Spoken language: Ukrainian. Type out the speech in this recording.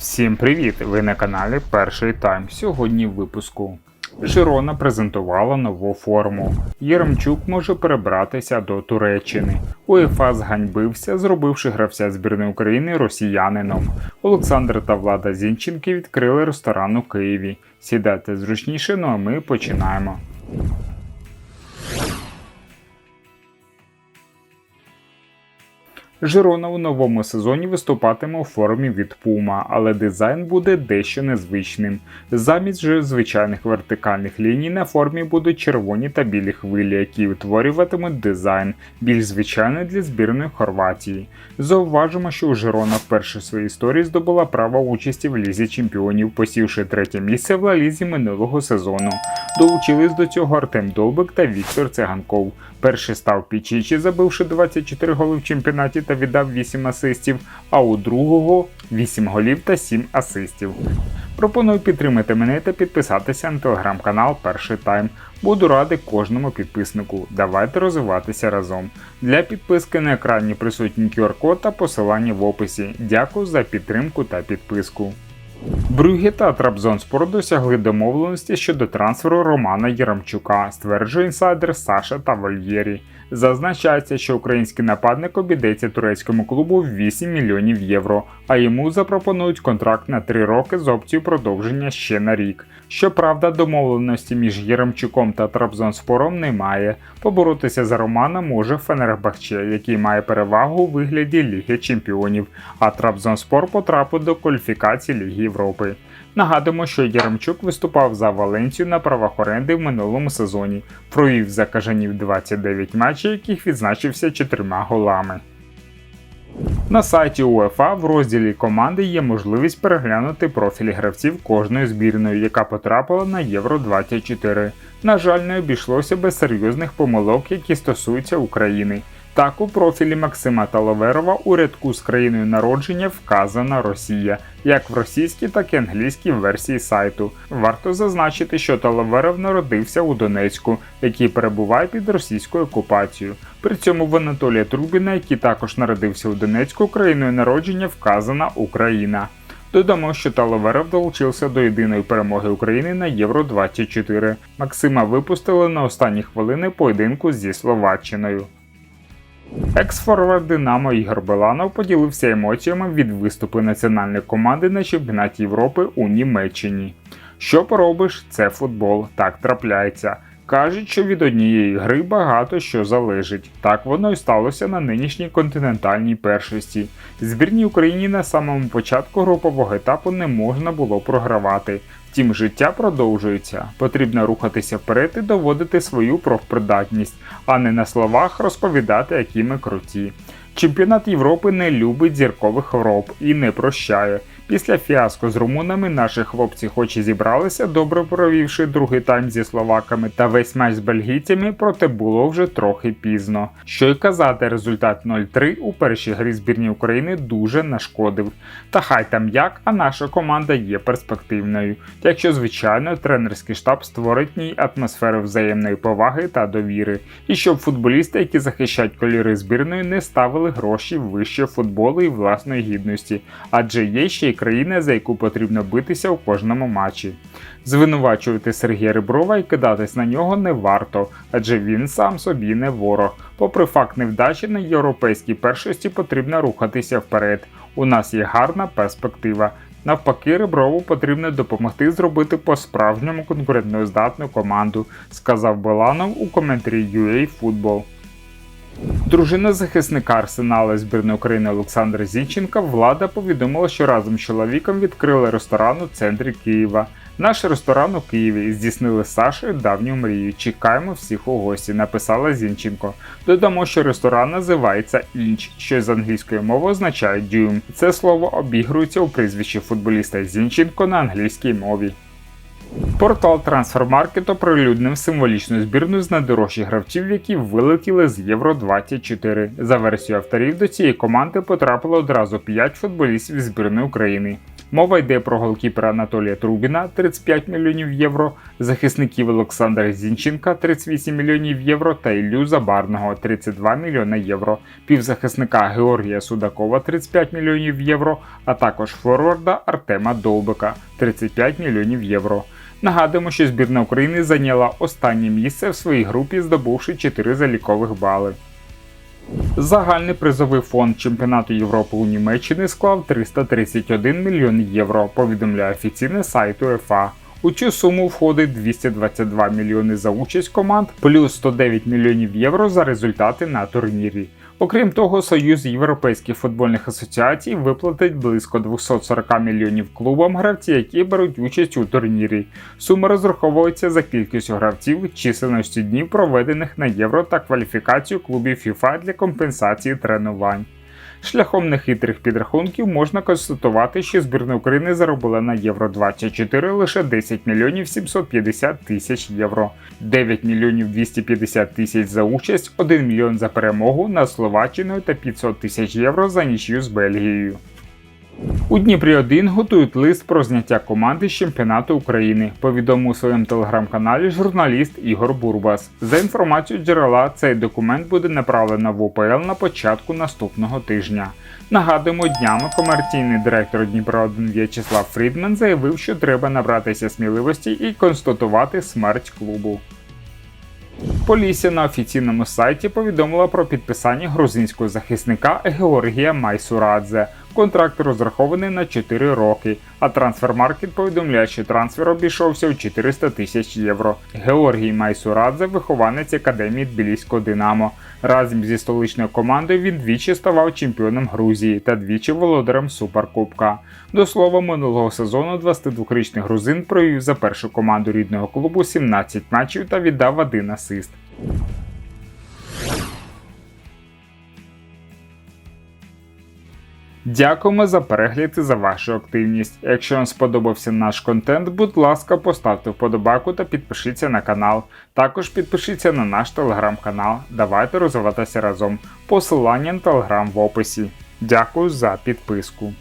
Всім привіт! Ви на каналі Перший Тайм. Сьогодні в випуску. Жирона презентувала нову форму. Єремчук може перебратися до Туреччини. УЄФА зганьбився, зробивши гравця збірної України росіянином. Олександр та Влада Зінченки відкрили ресторан у Києві. Сідайте зручніше, ну а ми починаємо. Жирона у новому сезоні виступатиме у формі від Puma, але дизайн буде дещо незвичним. Замість же звичайних вертикальних ліній на формі будуть червоні та білі хвилі, які утворюватимуть дизайн, більш звичайний для збірної Хорватії. Зауважимо, що у Жирона вперше в своїй історії здобула право участі в лізі чемпіонів, посівши третє місце в Ла-Лізі минулого сезону. Долучились до цього Артем Долбик та Віктор Циганков. Перший став Пічічі, забивши 24 голи в чемпіонаті та віддав 8 асистів, а у другого 8 голів та 7 асистів. Пропоную підтримати мене та підписатися на телеграм-канал Перший Тайм. Буду радий кожному підписнику. Давайте розвиватися разом. Для підписки на екрані присутній QR-код та посилання в описі. Дякую за підтримку та підписку. Брюгі та Трабзонспор досягли домовленості щодо трансферу Романа Єремчука, стверджує інсайдер Саша Тавольєрі. Зазначається, що український нападник обійдеться турецькому клубу в 8 мільйонів євро, а йому запропонують контракт на 3 роки з опцією продовження ще на рік. Щоправда, домовленості між Єремчуком та Трабзонспором немає. Поборотися за Романа може Фенербахче, який має перевагу у вигляді Ліги Чемпіонів, а Трабзонспор потрапив до кваліфікації Ліги Європи. Нагадуємо, що Єремчук виступав за Валенцію на правах оренди в минулому сезоні, провів за кажанів 29 матчів, яких відзначився чотирма голами. На сайті УЕФА в розділі команди є можливість переглянути профілі гравців кожної збірної, яка потрапила на Євро 24. На жаль, не обійшлося без серйозних помилок, які стосуються України. Так, у профілі Максима Таловерова у рядку з країною народження вказана Росія, як в російській, так і англійській версії сайту. Варто зазначити, що Таловеров народився у Донецьку, який перебуває під російською окупацією. При цьому в Анатолія Трубіна, який також народився у Донецьку, країною народження вказана Україна. Додамо, що Таловеров долучився до єдиної перемоги України на Євро 24. Максима випустили на останні хвилини поєдинку зі Словаччиною. Екс-форвард Динамо Ігор Беланов поділився емоціями від виступу національної команди на чемпіонаті Європи у Німеччині. Що поробиш, це футбол, так трапляється. Кажуть, що від однієї гри багато що залежить. Так воно і сталося на нинішній континентальній першості. Збірній Україні на самому початку групового етапу не можна було програвати. Втім, життя продовжується. Потрібно рухатися вперед і доводити свою профпридатність, а не на словах розповідати, які ми круті. Чемпіонат Європи не любить зіркових хвороб і не прощає. Після фіаско з румунами наші хлопці, хоч і зібралися, добре провівши другий тайм зі словаками та весь матч з бельгійцями, проте було вже трохи пізно. Що й казати, результат 0-3 у першій грі збірні України дуже нашкодив. Та хай там як, а наша команда є перспективною. Якщо, звичайно, тренерський штаб створить в ній атмосферу взаємної поваги та довіри, і щоб футболісти, які захищають кольори збірної, не ставили гроші вище футболу і власної гідності, адже є ще й країна, за яку потрібно битися у кожному матчі. Звинувачувати Сергія Риброва і кидатись на нього не варто, адже він сам собі не ворог. Попри факт невдачі на європейській першості потрібно рухатися вперед. У нас є гарна перспектива. Навпаки, Реброву потрібно допомогти зробити по-справжньому конкурентноздатну команду, сказав Баланов у коментарі UA Football. Дружина захисника Арсенала збірної України Олександра Зінченка влада повідомила, що разом з чоловіком відкрили ресторан у центрі Києва. Наш ресторан у Києві здійснили з Сашею давню мрію. Чекаємо всіх у гості, написала Зінченко. Додамо, що ресторан називається Інч, що з англійської мови означає дюйм. Це слово обігрується у прізвищі футболіста Зінченко на англійській мові. Портал Трансфермаркет оприлюднив символічну збірну з найдорожчих гравців, які вилетіли з Євро 24. За версією авторів до цієї команди потрапило одразу 5 футболістів збірної України. Мова йде про голкіпера Анатолія Трубіна 35 мільйонів євро, захисників Олександра Зінченка 38 мільйонів євро та Іллю Забарного 32 мільйона євро, півзахисника Георгія Судакова 35 мільйонів євро, а також форварда Артема Довбика 35 мільйонів євро. Нагадуємо, що збірна України зайняла останнє місце в своїй групі, здобувши 4 залікових бали. Загальний призовий фонд чемпіонату Європи у Німеччині склав 331 мільйон євро, повідомляє офіційний сайт УЕФА. У цю суму входить 222 мільйони за участь команд, плюс 109 мільйонів євро за результати на турнірі. Окрім того, Союз Європейських футбольних асоціацій виплатить близько 240 мільйонів клубам гравці, які беруть участь у турнірі. Сума розраховується за кількістю гравців, численності днів, проведених на євро та кваліфікацію клубів FIFA для компенсації тренувань. Шляхом нехитрих підрахунків можна констатувати, що збірна України заробила на Євро 24 лише 10 мільйонів 750 тисяч євро, 9 мільйонів 250 тисяч за участь, 1 мільйон за перемогу над Словаччиною та 500 тисяч євро за нічю з Бельгією. У Дніпрі 1 готують лист про зняття команди з чемпіонату України. Повідомив у своєму телеграм-каналі журналіст Ігор Бурбас. За інформацією джерела, цей документ буде направлено в УПЛ на початку наступного тижня. Нагадуємо, днями комерційний директор Дніпра 1 В'ячеслав Фрідман заявив, що треба набратися сміливості і констатувати смерть клубу. Полісся на офіційному сайті повідомила про підписання грузинського захисника Георгія Майсурадзе. Контракт розрахований на 4 роки, а трансфермаркет повідомляє, що трансфер обійшовся у 400 тисяч євро. Георгій Майсурадзе вихованець академії Тбіліського Динамо. Разом зі столичною командою він двічі ставав чемпіоном Грузії та двічі володарем Суперкубка. До слова, минулого сезону 22-річний грузин провів за першу команду рідного клубу 17 матчів та віддав один асист. Дякуємо за перегляд і за вашу активність. Якщо вам сподобався наш контент, будь ласка, поставте вподобайку та підпишіться на канал. Також підпишіться на наш телеграм-канал. Давайте розвиватися разом. Посилання на телеграм в описі. Дякую за підписку.